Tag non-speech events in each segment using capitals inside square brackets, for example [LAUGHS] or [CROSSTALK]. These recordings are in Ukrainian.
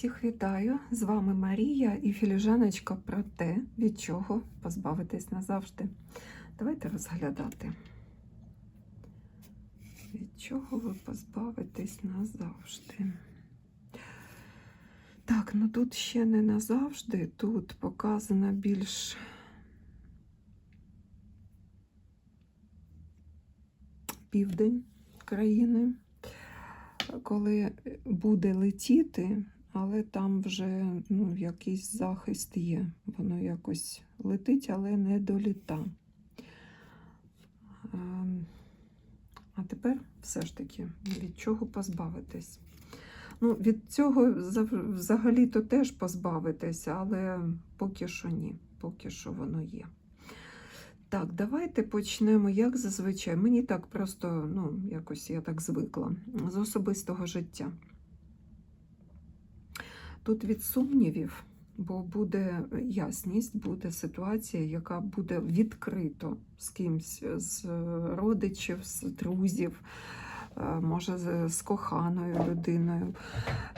Всіх вітаю! З вами Марія і філіжаночка про те, від чого позбавитись назавжди. Давайте розглядати. Від чого ви позбавитесь назавжди? Так, ну тут ще не назавжди, тут показано більш південь країни коли буде летіти, але там вже ну, якийсь захист є. Воно якось летить, але не доліта. Ем, А тепер все ж таки від чого позбавитись? Ну, від цього взагалі-то теж позбавитися, але поки що ні, поки що воно є. Так, давайте почнемо, як зазвичай. Мені так просто, ну, якось я так звикла, з особистого життя. Тут від сумнівів, бо буде ясність, буде ситуація, яка буде відкрито з кимсь, з родичів, з друзів, е, може, з, з коханою людиною.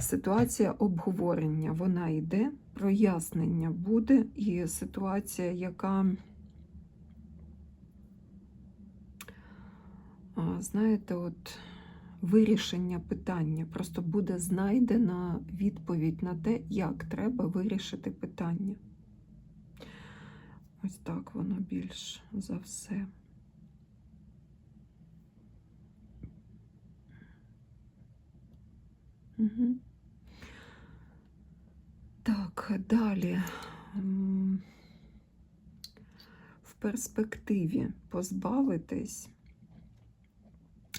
Ситуація обговорення, вона йде, прояснення буде, і ситуація, яка. Знаєте, от вирішення питання. Просто буде знайдена відповідь на те, як треба вирішити питання. Ось так воно більш за все. Угу. Так, далі. В перспективі позбавитись.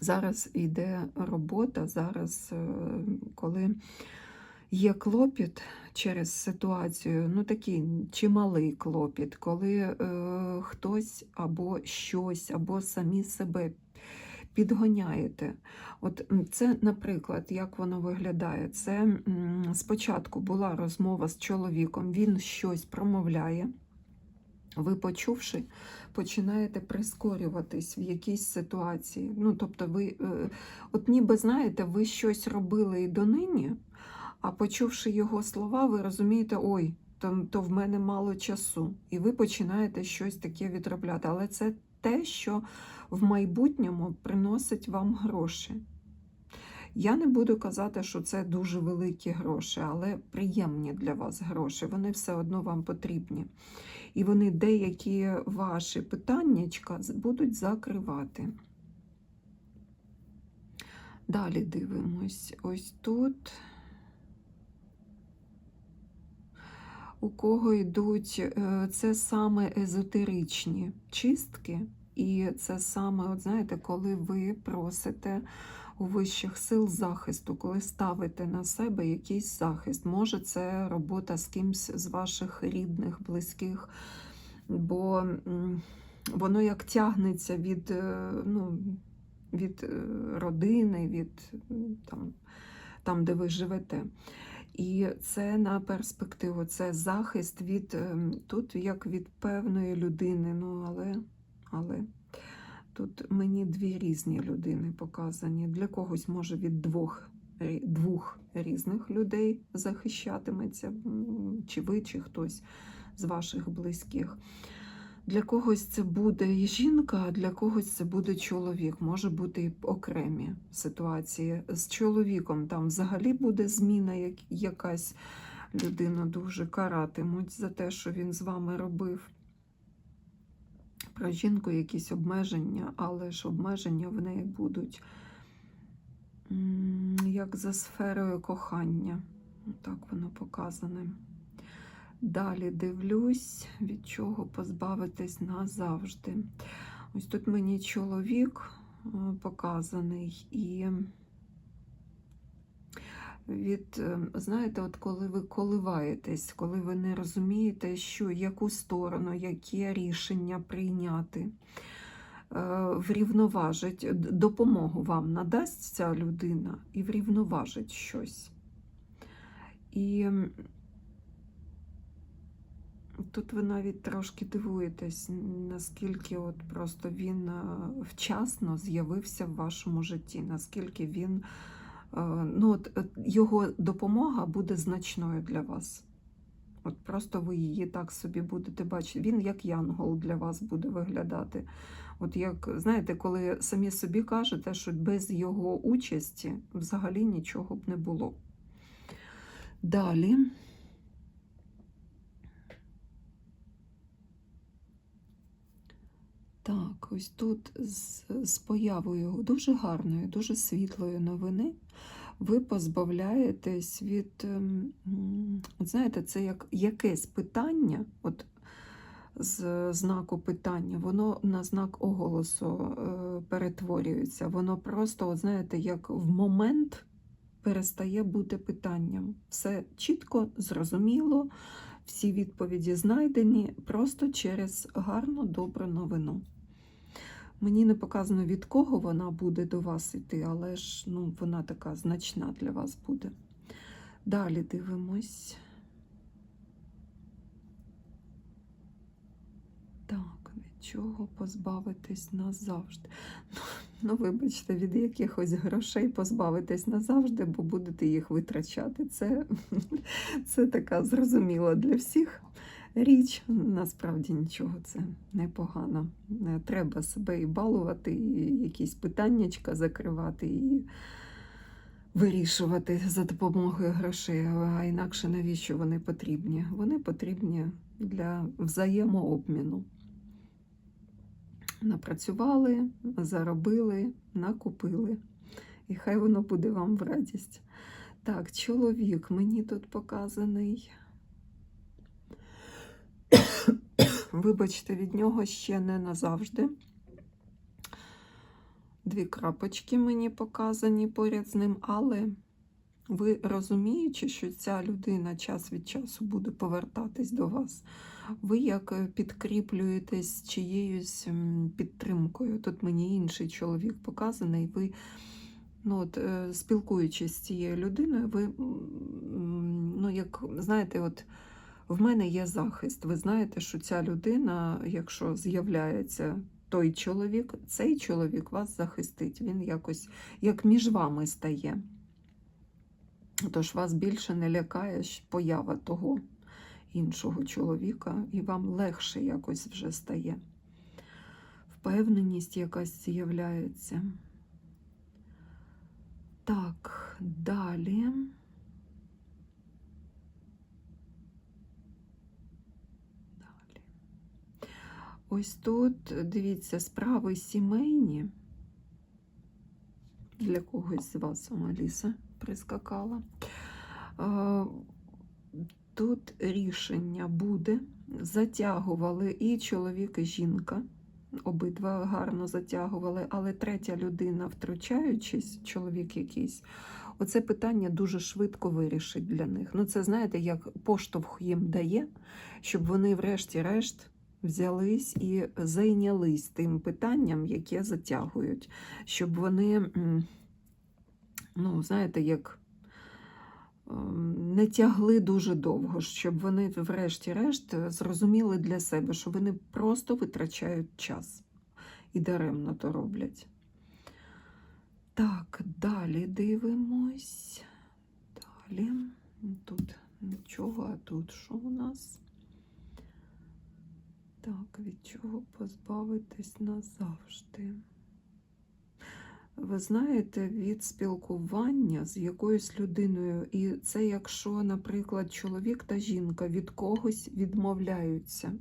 Зараз йде робота, зараз, е, коли є клопіт через ситуацію, ну такий чималий клопіт, коли е, хтось або щось, або самі себе підгоняєте. От це, наприклад, як воно виглядає? Це спочатку була розмова з чоловіком, він щось промовляє. Ви, почувши, починаєте прискорюватись в якійсь ситуації. Ну, тобто, ви, е, от ніби знаєте, ви щось робили і донині, а почувши його слова, ви розумієте, ой, то, то в мене мало часу. І ви починаєте щось таке відробляти. Але це те, що в майбутньому приносить вам гроші. Я не буду казати, що це дуже великі гроші, але приємні для вас гроші. Вони все одно вам потрібні. І вони деякі ваші питаннячка будуть закривати. Далі дивимось. Ось тут. У кого йдуть, е, це саме езотеричні чистки, і це саме, от знаєте, коли ви просите у вищих сил захисту, коли ставите на себе якийсь захист. Може, це робота з кимсь з ваших рідних, близьких, бо воно як тягнеться від, е, ну, від е, родини, від там, там, де ви живете. І це на перспективу, це захист від ем, тут як від певної людини. Ну, але, але тут мені дві різні людини показані. Для когось може від двох, двох різних людей захищатиметься, чи ви, чи хтось з ваших близьких. Для когось це буде жінка, а для когось це буде чоловік. Може бути і окремі ситуації. З чоловіком там взагалі буде зміна, як якась людина дуже каратимуть за те, що він з вами робив. Про жінку якісь обмеження, але ж обмеження в неї будуть як за сферою кохання. Так воно показане. Далі дивлюсь, від чого позбавитись назавжди. Ось тут мені чоловік е, показаний, і від, е, знаєте, от коли ви коливаєтесь, коли ви не розумієте, що яку сторону, яке рішення прийняти, е, врівноважить, допомогу вам надасть ця людина і врівноважить щось. І Тут ви навіть трошки дивуєтесь, наскільки от просто він е, вчасно з'явився в вашому житті, наскільки він ну, от, е, його допомога буде значною для вас. От просто ви її так собі будете бачити. Він як янгол для вас буде виглядати. От як, знаєте, коли самі собі кажете, що без його участі взагалі нічого б не було. Далі. Так, ось тут з, з появою дуже гарної, дуже світлої новини ви позбавляєтесь від, ем, от знаєте, це як якесь питання, от з знаку питання, воно на знак оголосу е, перетворюється. Воно просто, от знаєте, як в момент перестає бути питанням. Все чітко, зрозуміло, всі відповіді знайдені просто через гарну, добру новину. Мені не показано, від кого вона буде до вас йти, але ж ну, вона така значна для вас буде. Далі дивимось. Так, від чого позбавитись назавжди? Ну, ну, вибачте, від якихось грошей позбавитись назавжди, бо будете їх витрачати. Це, це така зрозуміла для всіх річ. Насправді нічого це непогано. Не Треба себе і балувати, і якісь питаннячка закривати, і вирішувати за допомогою грошей. А інакше навіщо вони потрібні? Вони потрібні для взаємообміну. Напрацювали, заробили, накупили. І хай воно буде вам в радість. Так, чоловік мені тут показаний. [COUGHS] Вибачте, від нього ще не назавжди. Дві крапочки мені показані поряд з ним, але ви розуміючи, що ця людина час від часу буде повертатись до вас, ви як е, підкріплюєтесь чиєюсь підтримкою. Тут мені інший чоловік показаний, ви, ну от, е, спілкуючись з цією людиною, ви, ну, як, знаєте, от. В мене є захист. Ви знаєте, що ця людина, якщо з'являється той чоловік, цей чоловік вас захистить. Він якось як між вами стає. Тож вас більше не лякає поява того іншого чоловіка, і вам легше якось вже стає. Впевненість якась з'являється. Так, далі. Ось тут, дивіться, справи сімейні. Для когось з вас Аліса прискакала. Е, Тут рішення буде. Затягували і чоловік, і жінка. Обидва гарно затягували, але третя людина, втручаючись, чоловік якийсь, оце питання дуже швидко вирішить для них. Ну, це знаєте, як поштовх їм дає, щоб вони, врешті-решт, взялись і зайнялись тим питанням, яке затягують, щоб вони, ну, знаєте, як ем, не тягли дуже довго, щоб вони, врешті-решт, зрозуміли для себе, що вони просто витрачають час і даремно то роблять. Так, далі дивимось. Далі. Тут нічого, а тут що у нас? Так, від чого позбавитись назавжди? Ви знаєте, від спілкування з якоюсь людиною, і це якщо, наприклад, чоловік та жінка від когось відмовляються,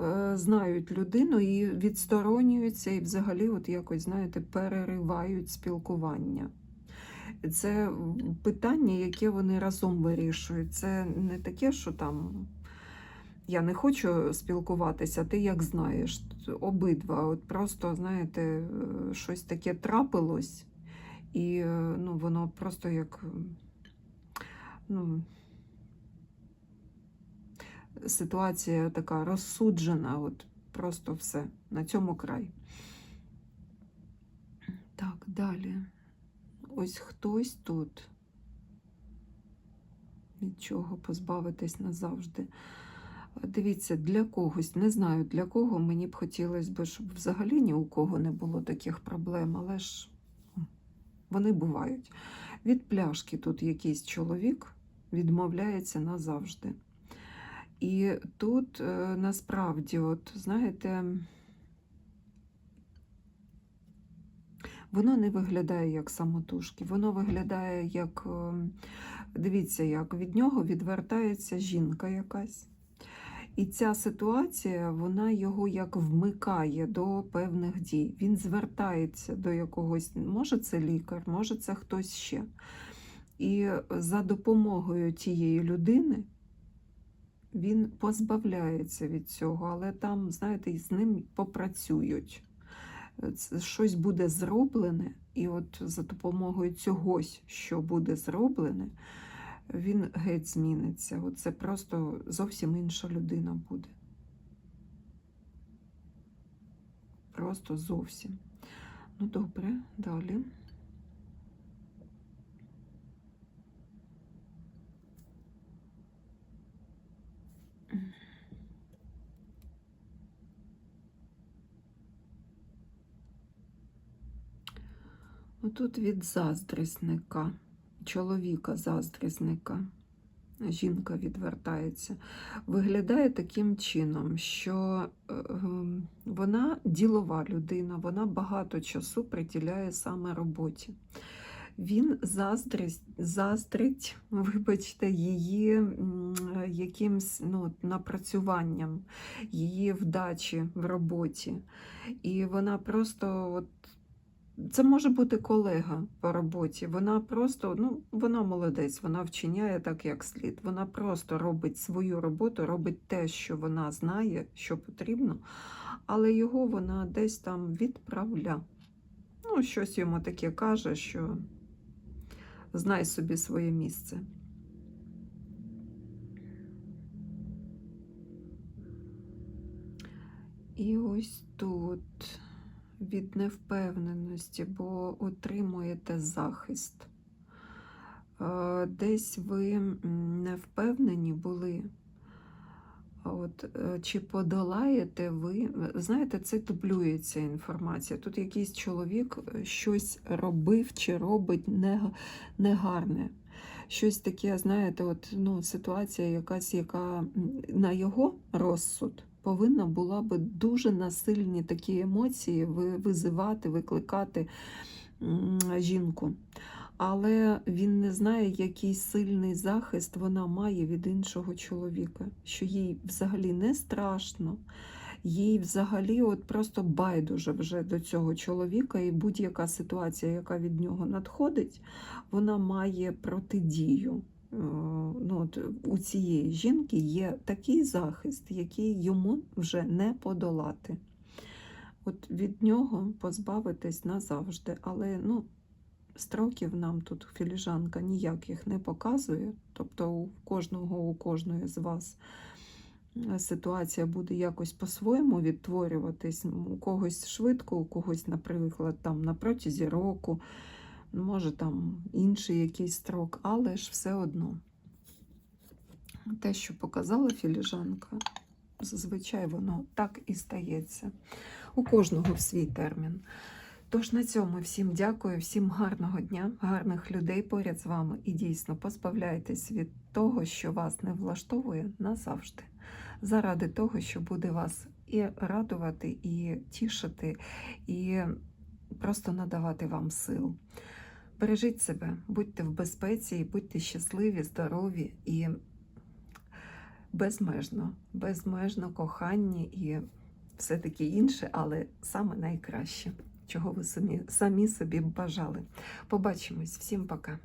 е, знають людину і відсторонюються, і взагалі, от якось, знаєте, переривають спілкування. Це питання, яке вони разом вирішують. Це не таке, що там я не хочу спілкуватися, ти як знаєш, обидва. От просто, знаєте, е, щось таке трапилось, і е, ну, воно просто як ну, ситуація така розсуджена, от просто все. На цьому край. Так, далі. Ось хтось тут. Від чого позбавитись назавжди. Дивіться, для когось, не знаю для кого, мені б хотілося б, щоб взагалі ні у кого не було таких проблем, але ж вони бувають. Від пляшки тут якийсь чоловік відмовляється назавжди. І тут е, насправді, от знаєте, воно не виглядає як самотужки, воно виглядає як, е, дивіться, як від нього відвертається жінка якась. І ця ситуація, вона його як вмикає до певних дій. Він звертається до якогось, може це лікар, може це хтось ще. І за допомогою тієї людини він позбавляється від цього, але там, знаєте, з ним попрацюють. Щось буде зроблене, і от за допомогою цьогось, що буде зроблене, він геть зміниться. От Це просто зовсім інша людина буде. Просто зовсім. Ну, добре, далі. Тут від заздрісника, чоловіка заздрісника, жінка відвертається. Виглядає таким чином, що ем, вона ділова людина, вона багато часу приділяє саме роботі. Він заздрить, заздрить, [LAUGHS] вибачте, її якимсь ну, напрацюванням, її вдачі в роботі. І вона просто от, це може бути колега по роботі. Вона просто, ну, вона молодець, вона вчиняє так, як слід. Вона просто робить свою роботу, робить те, що вона знає, що потрібно, але його вона десь там відправля. Ну, щось йому таке каже, що знай собі своє місце. І ось тут від невпевненості, бо отримуєте захист. Е, Десь ви не впевнені були, от, е, чи подолаєте ви, знаєте, це дублюється інформація. Тут якийсь чоловік е, щось робив чи робить нега- негарне. Щось таке, знаєте, от, ну, ситуація якась, яка на його розсуд повинна була би дуже насильні такі емоції визивати, викликати жінку. Але він не знає, який сильний захист вона має від іншого чоловіка, що їй взагалі не страшно, їй взагалі от просто байдуже вже до цього чоловіка, і будь-яка ситуація, яка від нього надходить, вона має протидію. Е, Ну, от у цієї жінки є такий захист, який йому вже не подолати. От від нього позбавитись назавжди. Але ну, строків нам тут філіжанка ніяких не показує. Тобто у кожного, у кожної з вас е, ситуація буде якось по-своєму відтворюватись. У когось швидко, у когось, наприклад, там на протязі року, може там інший якийсь строк, але ж все одно. Те, що показала філіжанка, зазвичай воно так і стається. У кожного в свій термін. Тож на цьому всім дякую, всім гарного дня, гарних людей поряд з вами і дійсно позбавляйтесь від того, що вас не влаштовує назавжди, заради того, що буде вас і радувати, і тішити, і просто надавати вам сил. Бережіть себе, будьте в безпеці, будьте щасливі, здорові і безмежно, безмежно коханні і все таке інше, але саме найкраще, чого ви самі, самі собі бажали. Побачимось, всім пока.